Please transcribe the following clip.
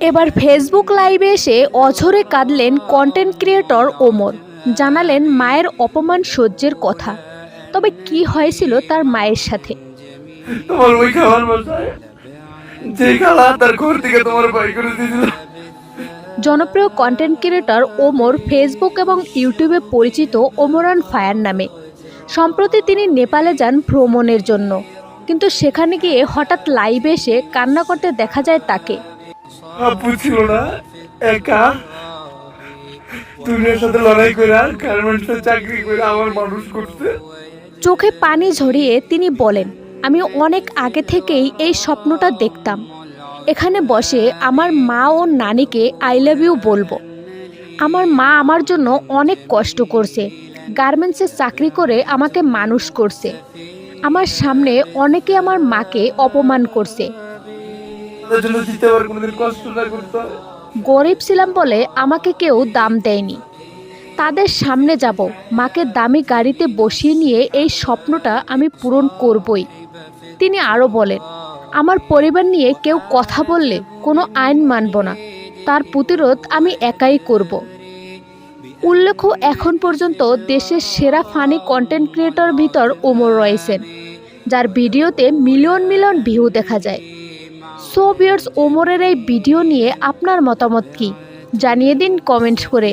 এবার ফেসবুক লাইভে এসে অঝরে কাঁদলেন কন্টেন্ট ক্রিয়েটর ওমর। জানালেন মায়ের অপমান সহ্যের কথা। তবে কি হয়েছিল তার মায়ের সাথে? তোমার ওই খাবার যে খালা তার ঘর থেকে তোমার বাই করে দিয়েছিল। জনপ্রিয় কন্টেন্ট ক্রিয়েটর ওমর ফেসবুক এবং ইউটিউবে পরিচিত ওমরান ফায়ার নামে। সম্প্রতি তিনি নেপালে যান ভ্রমণের জন্য। কিন্তু সেখানে গিয়ে হঠাৎ লাইভে এসে কান্না করতে দেখা যায় তাকে। আব্বু একা? সাথে লড়াই চাকরি করে আমার মানুষ করতে? চোখে পানি ঝরিয়ে তিনি বলেন আমি অনেক আগে থেকেই এই স্বপ্নটা দেখতাম। এখানে বসে আমার মা ও নানিকে আই লাভ ইউ বলব। আমার মা আমার জন্য অনেক কষ্ট করছে। গার্মেন্টসে চাকরি করে আমাকে মানুষ করছে। আমার সামনে অনেকে আমার মাকে অপমান করছে। গরিব ছিলাম বলে আমাকে কেউ দাম দেয়নি। তাদের সামনে যাব, মাকে দামি গাড়িতে বসিয়ে নিয়ে এই স্বপ্নটা আমি পূরণ করবই। তিনি আরও বলেন আমার পরিবার নিয়ে কেউ কথা বললে কোনো আইন মানব না। তার প্রতিরোধ আমি একাই করব। উল্লেখ্য, এখন পর্যন্ত দেশের সেরা ফানি কন্টেন্ট ক্রিয়েটর ভিতর ওমর রয়েছেন, যার ভিডিওতে মিলিয়ন মিলিয়ন ভিউ দেখা যায়। সো বিয়ার্স ওমরের এই ভিডিও নিয়ে আপনার মতামত কি? জানিয়ে দিন কমেন্ট করে।